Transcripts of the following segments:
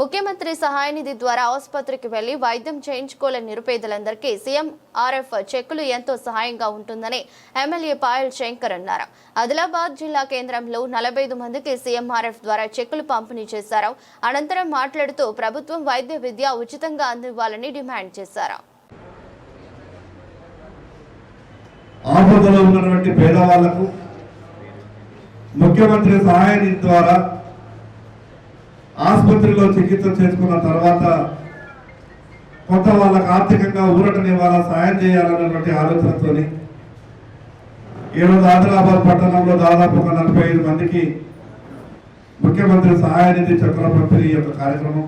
ముఖ్యమంత్రి సహాయ నిధి ద్వారా ఆసుపత్రికి వెళ్ళి వైద్యం చేయించుకోలేని నిరుపేదలందరికీ సీఎం ఆర్ఎఫ్ చెక్కులు ఎంతో సహాయంగా ఉంటుందని ఎమ్మెల్యే పాయల్ శంకర్ అన్నారు. ఆదిలాబాద్ జిల్లా కేంద్రంలో నలభై ఐదు మందికి సీఎంఆర్ఎఫ్ ద్వారా చెక్కులు పంపిణీ చేశారు. అనంతరం మాట్లాడుతూ ప్రభుత్వం వైద్య విద్య ఉచితంగా అందివ్వాలని డిమాండ్ చేశారు. ఆపదలో ఉన్నటువంటి పేదవాళ్ళకు ముఖ్యమంత్రి సహాయ నిధి ద్వారా ఆసుపత్రిలో చికిత్స చేసుకున్న తర్వాత కొంత వాళ్ళకు ఆర్థికంగా ఊరటనివ్వాలా సాయం చేయాలన్నటువంటి ఆలోచనతోని ఈరోజు ఆదిలాబాద్ పట్టణంలో దాదాపు ఒక నలభై ఐదు మందికి ముఖ్యమంత్రి సహాయ నిధి చక్ర పంపిణీ యొక్క కార్యక్రమం.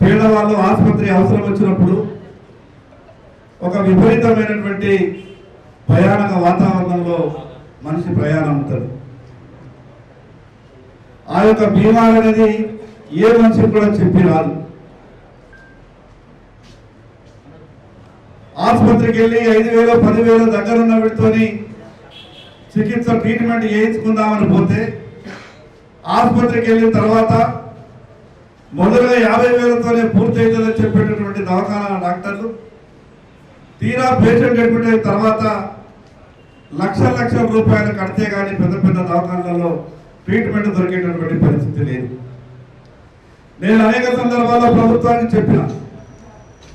పేదవాళ్ళు ఆసుపత్రి అవసరం వచ్చినప్పుడు ఒక విపరీతమైనటువంటి భయానక వాతావరణంలో మనిషి ప్రయాణం ఉంటుంది ఆ యొక్క బీమా అనేది ఏ మనిషి కూడా చెప్పి రాదు ఆసుపత్రికి వెళ్ళి ఐదు వేలు పదివేలు దగ్గర ఉన్న వీటితోని చికిత్స ట్రీట్మెంట్ చేయించుకుందామని పోతే ఆసుపత్రికి వెళ్ళిన తర్వాత మొదలుగా యాభై వేలతోనే పూర్తి అవుతుందని చెప్పేటటువంటి దవాఖానా డాక్టర్లు తీరా పేషెంట్ అడ్మిట్ అయిన తర్వాత లక్ష లక్షల రూపాయలు కడితే కానీ పెద్ద పెద్ద దవాఖానాలలో ట్రీట్మెంట్ దొరికేటటువంటి పరిస్థితి లేదు. నేను అనేక సందర్భాల్లో ప్రభుత్వానికి చెప్పిన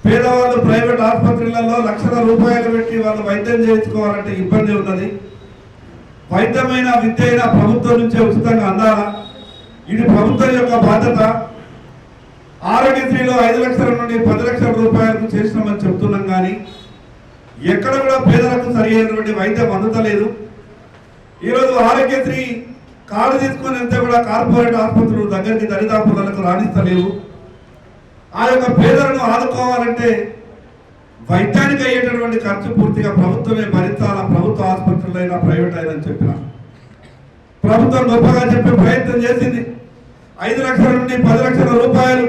పేదవాళ్ళు ప్రైవేట్ ఆసుపత్రులలో లక్షల రూపాయలు పెట్టి వాళ్ళు వైద్యం చేయించుకోవాలంటే ఇబ్బంది ఉన్నది. వైద్యమైన విద్య అయినా ప్రభుత్వం నుంచే ఉచితంగా అందాలా? ఇది ప్రభుత్వం యొక్క బాధ్యత. ఆరోగ్యశ్రీలో ఐదు లక్షల నుండి పది లక్షల రూపాయలకు చేసినామని చెప్తున్నాం కానీ ఎక్కడ కూడా పేదలకు సరి అయినటువంటి వైద్యం అందుతలేదు. ఈరోజు ఆరోగ్యశ్రీ కార్డు తీసుకొని వెళ్తే కూడా కార్పొరేట్ ఆసుపత్రులు దగ్గరికి దరిదాపులకు రాణిస్తలేవు. ఆ యొక్క పేదలను ఆదుకోవాలంటే వైద్యానికి అయ్యేటటువంటి ఖర్చు పూర్తిగా ప్రభుత్వమే భరించాల ప్రభుత్వ ఆసుపత్రులైనా ప్రైవేట్ అయినా చెప్పిన. ప్రభుత్వం గొప్పగా చెప్పే ప్రయత్నం చేసింది. ఐదు లక్షల నుండి పది లక్షల రూపాయలు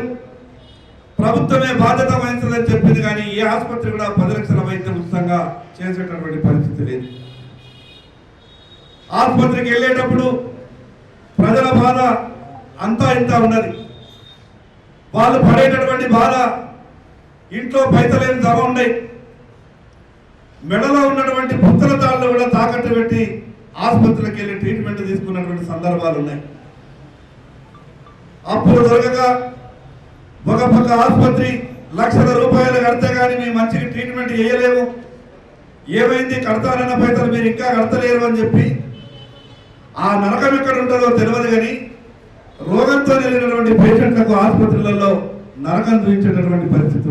ప్రభుత్వమే బాధ్యత వహించదని చెప్పింది కానీ ఏ ఆసుపత్రి కూడా పది లక్షల వైద్యం ఉచితంగా చేసేటటువంటి పరిస్థితి లేదు. ఆసుపత్రికి వెళ్ళేటప్పుడు ప్రజల బాధ అంతా ఇంత ఉన్నది. వాళ్ళు పడేటటువంటి బాధ ఇంట్లో పైతలేని జమ ఉన్నాయి మెడలో ఉన్నటువంటి పుత్తల తాళ్ళు కూడా తాకట్టు పెట్టి ఆసుపత్రికి వెళ్ళి ట్రీట్మెంట్ తీసుకున్నటువంటి సందర్భాలు ఉన్నాయి. అప్పుడు దొరకక ఒక పక్క ఆసుపత్రి లక్షల రూపాయలు కడితే కానీ మీ మంచిగా ట్రీట్మెంట్ చేయలేము. ఏమైంది? కడతారన్న పైసలు మీరు ఇంకా కడతలేరు అని చెప్పి ఆ నరకం ఎక్కడ ఉంటుందో తెలియదు కానీ రోగంతో వెళ్ళినటువంటి పేషెంట్లకు ఆసుపత్రులలో నరకం చూపించేటటువంటి పరిస్థితి